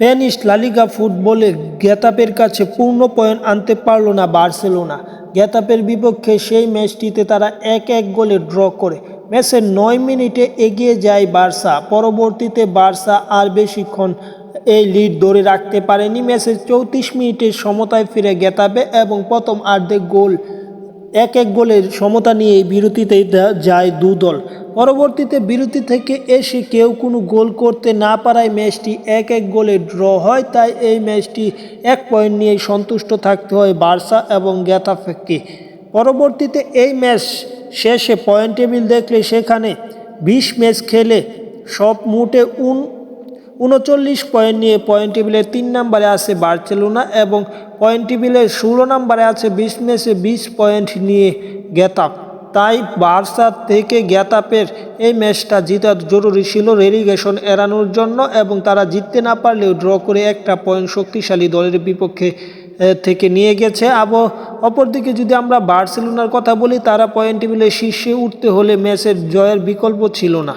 Spanish La Liga ফুটবলে গেতাপের কাছে পূর্ণ পয়েন্ট আনতে পারল না বার্সেলোনা। গেতাপের বিপক্ষে সেই ম্যাচটিতে তারা এক এক গোলে ড্র করে। ম্যাচের নয় মিনিটে এগিয়ে যায় বার্সা। পরবর্তীতে বার্সা আর বেশিক্ষণ এই লিড ধরে রাখতে পারেনি। ম্যাচের চৌত্রিশ মিনিটে সমতায় ফিরে গেতাবে এবং প্রথম আর্ধেক গোল এক এক গোলের সমতা নিয়ে বিরতিতে যায় দু দল। পরবর্তীতে বিরতি থেকে এসে কেউ কোনো গোল করতে না পারায় ম্যাচটি এক এক গোলে ড্র হয়, তাই এই ম্যাচটি এক পয়েন্ট নিয়ে সন্তুষ্ট থাকতে হয় বার্সা এবং গ্যাতাফেকে পরবর্তীতে এই ম্যাচ শেষে পয়েন্ট টেবিল দেখলে সেখানে বিশ ম্যাচ খেলে সব মোটে উন উনচল্লিশ পয়েন্ট নিয়ে পয়েন্ট টেবিলের তিন নম্বরে আছে বার্সেলোনা এবং পয়েন্ট টেবিলের ষোলো নম্বরে আছে বিশ ম্যাচে বিশ পয়েন্ট নিয়ে গেতাপ তাই বার্সা থেকে গ্যাতাপের এই ম্যাচটা জেতা জরুরি ছিল রেলিগেশন এড়ানোর জন্য এবং তারা জিততে না পারলেও ড্র করে একটা পয়েন্ট শক্তিশালী দলের বিপক্ষে থেকে নিয়ে গেছে। আব, অপরদিকে যদি আমরা বার্সেলোনার কথা বলি, তারা পয়েন্ট টেবিলের শীর্ষে উঠতে হলে ম্যাচের জয়ের বিকল্প ছিল না।